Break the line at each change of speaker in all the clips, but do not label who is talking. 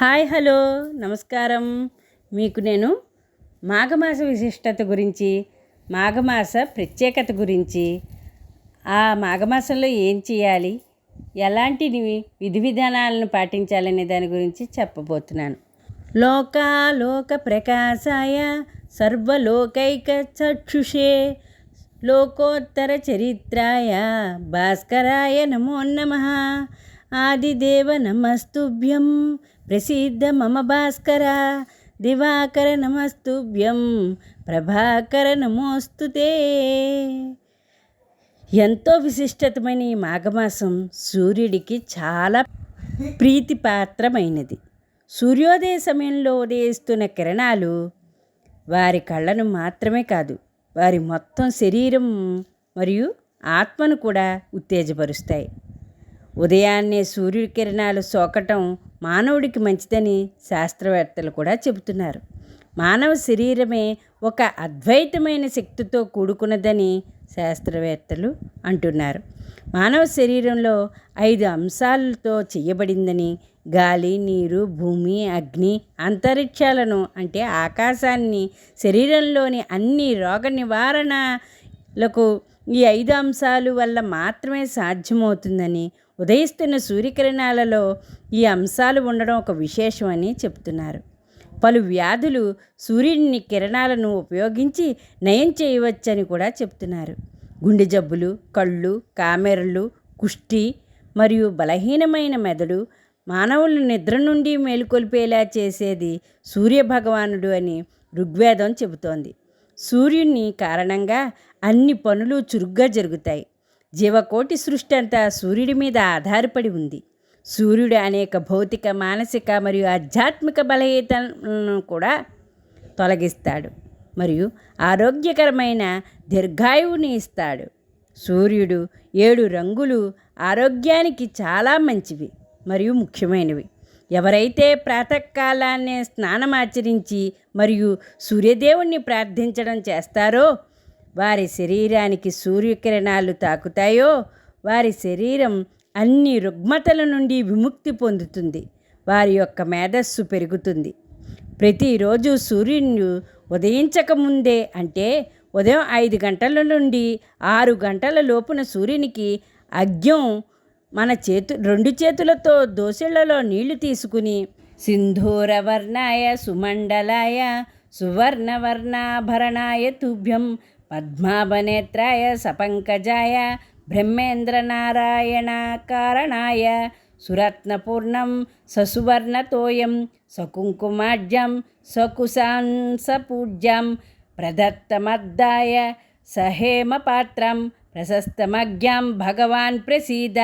Hi hello. నమస్కారం. మీకు నేను మాఘమాస విశిష్టత గురించి మాఘమాస ప్రత్యేకత గురించి ఆ మాఘమాసంలో ఏం చేయాలి ఎలాంటి విధి విధానాలను పాటించాలనే దాని గురించి చెప్పబోతున్నాను. లోకాలోక ప్రకాశాయ సర్వలోకైక చక్షుషే లోకోత్తర చరిత్రాయ భాస్కరాయ నమో నమ. ఆదిదేవ నమస్తుభ్యం ప్రసిద్ధ మమ భాస్కర దివాకర నమస్తుభ్యం ప్రభాకర నమోస్తుతే ఎంతో విశిష్టతమైన ఈ మాఘమాసం సూర్యుడికి చాలా ప్రీతిపాత్రమైనది. సూర్యోదయ సమయంలో ఉదయిస్తున్న కిరణాలు వారి కళ్ళను మాత్రమే కాదు వారి మొత్తం శరీరం మరియు ఆత్మను కూడా ఉత్తేజపరుస్తాయి. ఉదయాన్నే సూర్యకిరణాలు సోకటం మానవుడికి మంచిదని శాస్త్రవేత్తలు కూడా చెబుతున్నారు. మానవ శరీరమే ఒక అద్వైతమైన శక్తితో కూడుకున్నదని శాస్త్రవేత్తలు అంటున్నారు. మానవ శరీరంలో ఐదు అంశాలతో చేయబడిందని గాలి నీరు భూమి అగ్ని అంతరిక్షాలను అంటే ఆకాశాన్ని శరీరంలోని అన్ని రోగ నివారణలకు ఈ ఐదు అంశాలు వల్ల మాత్రమే సాధ్యమవుతుందని ఉదయిస్తున్న సూర్యకిరణాలలో ఈ అంశాలు ఉండడం ఒక విశేషమని చెప్తున్నారు. పలు వ్యాధులు సూర్యుని కిరణాలను ఉపయోగించి నయం చేయవచ్చని కూడా చెప్తున్నారు. గుండె జబ్బులు కళ్ళు కామెరలు కుష్టి మరియు బలహీనమైన మెదడు మానవులు నిద్ర నుండి మేలుకొల్పేలా చేసేది సూర్యభగవానుడు అని ఋగ్వేదం చెబుతోంది. సూర్యుని కారణంగా అన్ని పనులు చురుగ్గా జరుగుతాయి. జీవకోటి సృష్టి అంతా సూర్యుడి మీద ఆధారపడి ఉంది. సూర్యుడు అనేక భౌతిక మానసిక మరియు ఆధ్యాత్మిక బలహీతలను కూడా తొలగిస్తాడు మరియు ఆరోగ్యకరమైన దీర్ఘాయువుని ఇస్తాడు. సూర్యుడు ఏడు రంగులు ఆరోగ్యానికి చాలా మంచివి మరియు ముఖ్యమైనవి. ఎవరైతే ప్రాతకాలాన్నే స్నానమాచరించి మరియు సూర్యదేవుణ్ణి ప్రార్థించడం చేస్తారో వారి శరీరానికి సూర్యకిరణాలు తాకుతాయో వారి శరీరం అన్ని రుగ్మతల నుండి విముక్తి పొందుతుంది. వారి యొక్క మేధస్సు పెరుగుతుంది. ప్రతిరోజు సూర్యుని ఉదయించకముందే అంటే ఉదయం ఐదు గంటల నుండి ఆరు గంటల లోపున సూర్యునికి అగ్యం మన చేతు రెండు చేతులతో దోశలలో నీళ్ళు తీసుకుని సింధూరవర్ణాయ సుమండలాయ సువర్ణవర్ణాభరణాయ తుభ్యం పద్మాభనేత్రాయ సపంకజాయ బ్రహ్మేంద్రనారాయణ కారణాయ సురత్నపూర్ణం ససువర్ణతోయం సకుంకుమాఢ్యం సకుశాంసపూజ్యం ప్రదత్తమద్దాయ సహేమపాత్రం ప్రశస్తమజ్ఞం భగవాన్ ప్రసీద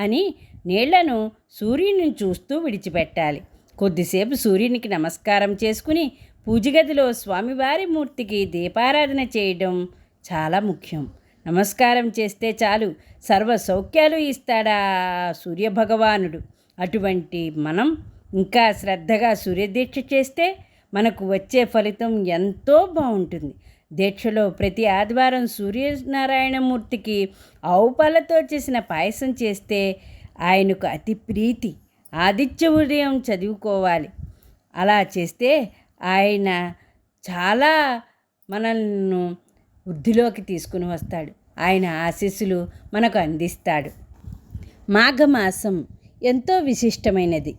అని నీళ్ళను సూర్యుని చూస్తూ విడిచిపెట్టాలి. కొద్దిసేపు సూర్యునికి నమస్కారం చేసుకుని పూజగదిలో స్వామివారి మూర్తికి దీపారాధన చేయడం చాలా ముఖ్యం. నమస్కారం చేస్తే చాలు సర్వ సౌఖ్యాలు ఇస్తాడా సూర్యభగవానుడు. అటువంటి మనం ఇంకా శ్రద్ధగా సూర్యదీక్ష చేస్తే మనకు వచ్చే ఫలితం ఎంతో బాగుంటుంది. దీక్షలో ప్రతి ఆదివారం సూర్యనారాయణమూర్తికి ఆవుపాలతో చేసిన పాయసం చేస్తే ఆయనకు అతి ప్రీతి ఆదిత్య ఉదయం చదువుకోవాలి. అలా చేస్తే ఆయన చాలా మనల్ని వృద్ధిలోకి తీసుకుని వస్తాడు. ఆయన ఆశీస్సులు మనకు అందిస్తాడు. మాఘమాసం ఎంతో విశిష్టమైనది.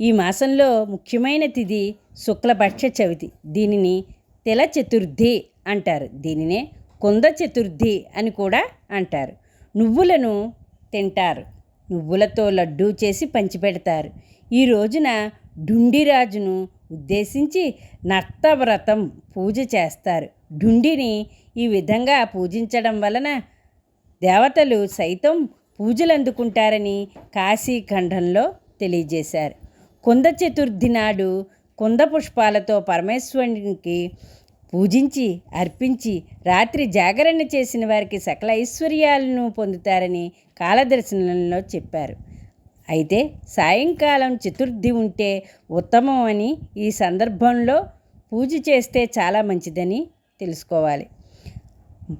ఈ మాసంలో ముఖ్యమైన తిది శుక్లపక్ష చవితి. దీనిని తెల చతుర్థి అంటారు. దీనినే కుంద చతుర్థి అని కూడా అంటారు. నువ్వులను తింటారు. నువ్వులతో లడ్డూ చేసి పంచిపెడతారు. ఈ రోజున డుండిరాజును ఉద్దేశించి నర్తవ్రతం పూజ చేస్తారు. ఢుండిని ఈ విధంగా పూజించడం వలన దేవతలు సైతం పూజలు అందుకుంటారని కాశీఖండంలో తెలియజేశారు. కుంద చతుర్థి నాడు కుంద పుష్పాలతో పరమేశ్వరునికి పూజించి అర్పించి రాత్రి జాగరణ చేసిన వారికి సకల ఐశ్వర్యాలను పొందుతారని కాలదర్శనంలో చెప్పారు. అయితే సాయంకాలం చతుర్థి ఉంటే ఉత్తమం అని ఈ సందర్భంలో పూజ చేస్తే చాలా మంచిదని తెలుసుకోవాలి.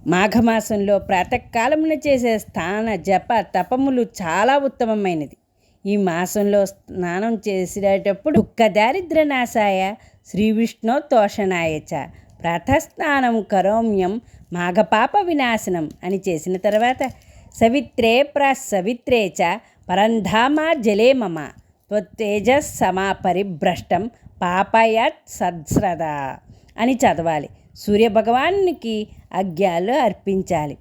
మాఘమాసంలో ప్రాతకాలమున చేసే స్థాన జప తపములు చాలా ఉత్తమమైనది. ఈ మాసంలో స్నానం చేసేటప్పుడు దుఃఖ దారిద్ర నాశాయ శ్రీ విష్ణు తోషణాయచ. చ ప్రాతస్నానం కరోమ్యం మాఘపాప వినాశనం అని చేసిన తర్వాత సవిత్రే ప్రసవిత్రే చ పరంధామ జలే మమ. త్వత్తేజస్ సమా పరిభ్రష్టం పాపయత్ సత్స్రద అని చదవాలి. సూర్యభగవానికి అజ్ఞాలు అర్పించాలి.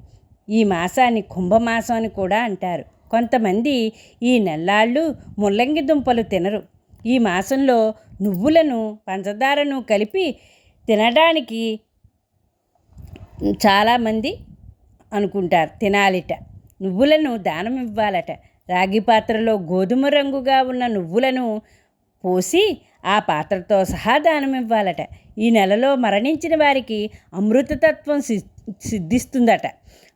ఈ మాసాన్ని కుంభమాసం అని కూడా అంటారు. కొంతమంది ఈ నెల్లాళ్ళు ముల్లంగి దుంపలు తినరు. ఈ మాసంలో నువ్వులను పంచదారను కలిపి తినడానికి చాలామంది అనుకుంటారు. తినాలిట. నువ్వులను దానం ఇవ్వాలట. రాగి పాత్రలో గోధుమ రంగుగా ఉన్న నువ్వులను పోసి ఆ పాత్రతో సహా దానం ఇవ్వాలట. ఈ నెలలో మరణించిన వారికి అమృతతత్వం సిద్ధిస్తుందట.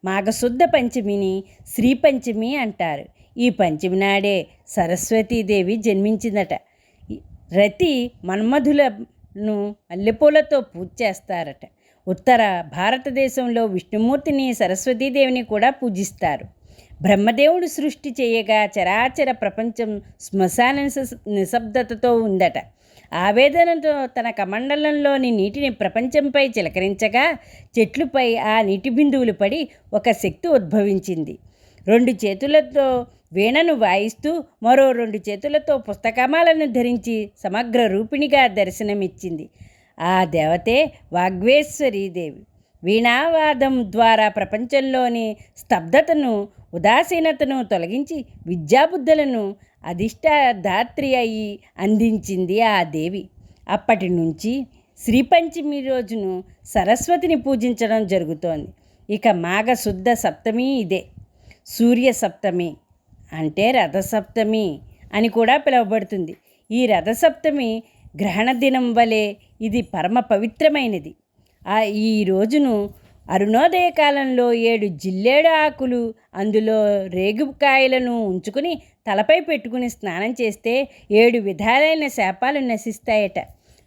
మాఘశుద్ధ పంచమిని శ్రీ పంచమి అంటారు. ఈ పంచమి నాడే సరస్వతీదేవి జన్మించిందట. రతి మన్మధులను మల్లెపూలతో పూజ చేస్తారట. ఉత్తర భారతదేశంలో విష్ణుమూర్తిని సరస్వతీదేవిని కూడా పూజిస్తారు. బ్రహ్మదేవుడు సృష్టి చేయగా చరాచర ప్రపంచం శ్మశాన నిశ్శబ్దతతో ఉందట. ఆవేదనతో తన కమండలంలోని నీటిని ప్రపంచంపై చిలకరించగా చెట్లుపై ఆ నీటి బిందువులు పడి ఒక శక్తి ఉద్భవించింది. రెండు చేతులతో వీణను వాయిస్తూ మరో రెండు చేతులతో పుస్తకమాలను ధరించి సమగ్ర రూపిణిగా దర్శనమిచ్చింది. ఆ దేవతే వాగ్వేశ్వరీదేవి. వీణావాదం ద్వారా ప్రపంచంలోని స్తబ్దతను ఉదాసీనతను తొలగించి విద్యాబుద్ధులను అధిష్టాధాత్రి అయి అందించింది ఆ దేవి. అప్పటి నుంచి శ్రీపంచమి రోజును సరస్వతిని పూజించడం జరుగుతోంది. ఇక మాఘ శుద్ధ సప్తమి ఇదే. సూర్య సప్తమి అంటే రథసప్తమి అని కూడా పిలువబడుతుంది. ఈ రథసప్తమి గ్రహణ దినం వలె ఇది పరమ పవిత్రమైనది. ఈ రోజును అరుణోదయ కాలంలో ఏడు జిల్లేడు ఆకులు అందులో రేగుకాయలను ఉంచుకుని తలపై పెట్టుకుని స్నానం చేస్తే ఏడు విధాలైన శాపాలు నశిస్తాయట.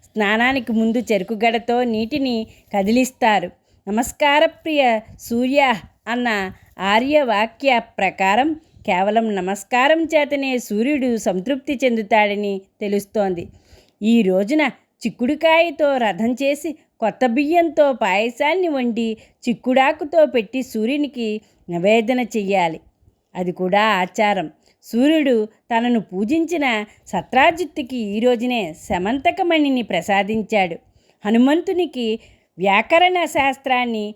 స్నానానికి ముందు చెరుకు గడతో నీటిని కదిలిస్తారు. నమస్కార ప్రియ సూర్య అన్న ఆర్యవాక్య ప్రకారం కేవలం నమస్కారం చేతనే సూర్యుడు సంతృప్తి చెందుతాడని తెలుస్తోంది. ఈ రోజున చిక్కుడుకాయతో రథం చేసి కొత్త బియ్యంతో పాయసాన్ని వండి చిక్కుడాకుతో పెట్టి సూర్యునికి నివేదన చెయ్యాలి. అది కూడా ఆచారం. సూర్యుడు తనను పూజించిన సత్రాజిత్తుకి ఈ రోజునే శమంతకమణిని ప్రసాదించాడు. హనుమంతునికి వ్యాకరణ శాస్త్రాన్ని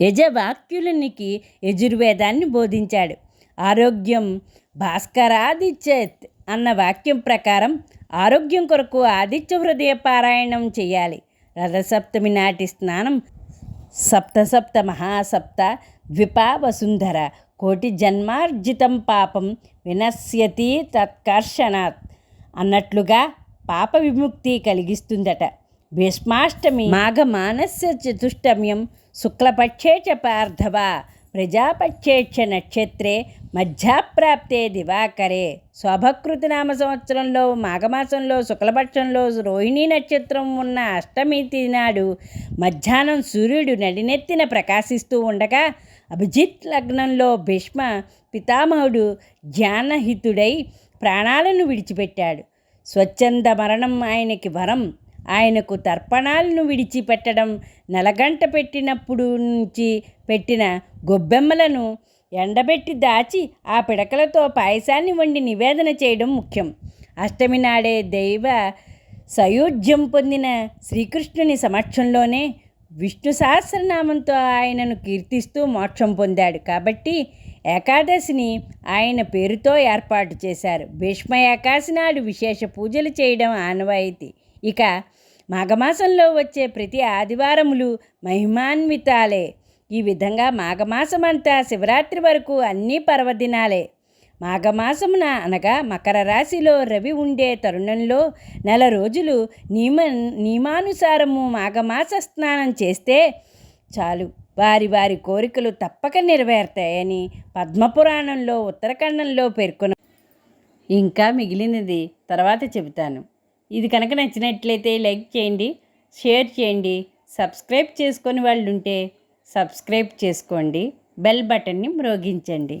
యజవాక్యులనికి యజుర్వేదాన్ని బోధించాడు. ఆరోగ్యం భాస్కరాదిత్యత్ అన్న వాక్యం ప్రకారం ఆరోగ్యం కొరకు ఆదిత్య హృదయ పారాయణం చేయాలి రథసప్తమి నాటి స్నానం. సప్తసప్త మహాసప్త ద్విపా వసుంధర కోటి జన్మార్జితం పాపం వినశ్యతి తత్కర్షణాత్ అన్నట్లుగా పాప విముక్తి కలిగిస్తుందట. భీష్మాష్టమి మాఘమానస్య చతుష్టమ్యం శుక్లపక్షే చ పార్థవ ప్రజాపక్షేక్ష నక్షత్రే మధ్యాప్రాప్తే దివాకరే. శోభకృతి నామ సంవత్సరంలో మాఘమాసంలో శుక్లపక్షంలో రోహిణీ నక్షత్రం ఉన్న అష్టమి నాడు మధ్యాహ్నం సూర్యుడు నడినెత్తిన ప్రకాశిస్తూ ఉండగా అభిజిత్ లగ్నంలో భీష్మ పితామహుడు జ్ఞానహితుడై ప్రాణాలను విడిచిపెట్టాడు. స్వచ్ఛంద మరణం ఆయనకి వరం. ఆయనకు తర్పణాలను విడిచిపెట్టడం నెలగంట పెట్టినప్పుడు నుంచి పెట్టిన గొబ్బెమ్మలను ఎండబెట్టి దాచి ఆ పిడకలతో పాయసాన్ని వండి నివేదన చేయడం ముఖ్యం. అష్టమి నాడే దైవ సయోధ్యం పొందిన శ్రీకృష్ణుని సమక్షంలోనే విష్ణు సహస్రనామంతో ఆయనను కీర్తిస్తూ మోక్షం పొందాడు. కాబట్టి ఏకాదశిని ఆయన పేరుతో ఏర్పాటు చేశారు. భీష్మ ఏకాశి నాడు విశేష పూజలు చేయడం ఆనవాయితీ. ఇక మాఘమాసంలో వచ్చే ప్రతి ఆదివారములు మహిమాన్వితాలే. ఈ విధంగా మాఘమాసమంతా శివరాత్రి వరకు అన్నీ పర్వదినాలే. మాఘమాసమున అనగా మకర రాశిలో రవి ఉండే తరుణంలో నెల రోజులు నియమ నియమానుసారము మాఘమాస స్నానం చేస్తే చాలు. వారి వారి కోరికలు తప్పక నెరవేరుతాయని పద్మపురాణంలో ఉత్తరఖండంలో పేర్కొన ఇంకా మిగిలినది తర్వాత చెబుతాను. ఇది కనుక నచ్చినట్లయితే లైక్ చేయండి షేర్ చేయండి సబ్స్క్రైబ్ చేసుకొని వాళ్ళు ఉంటే సబ్స్క్రైబ్ చేసుకోండి బెల్ బటన్ని మ్రోగించండి.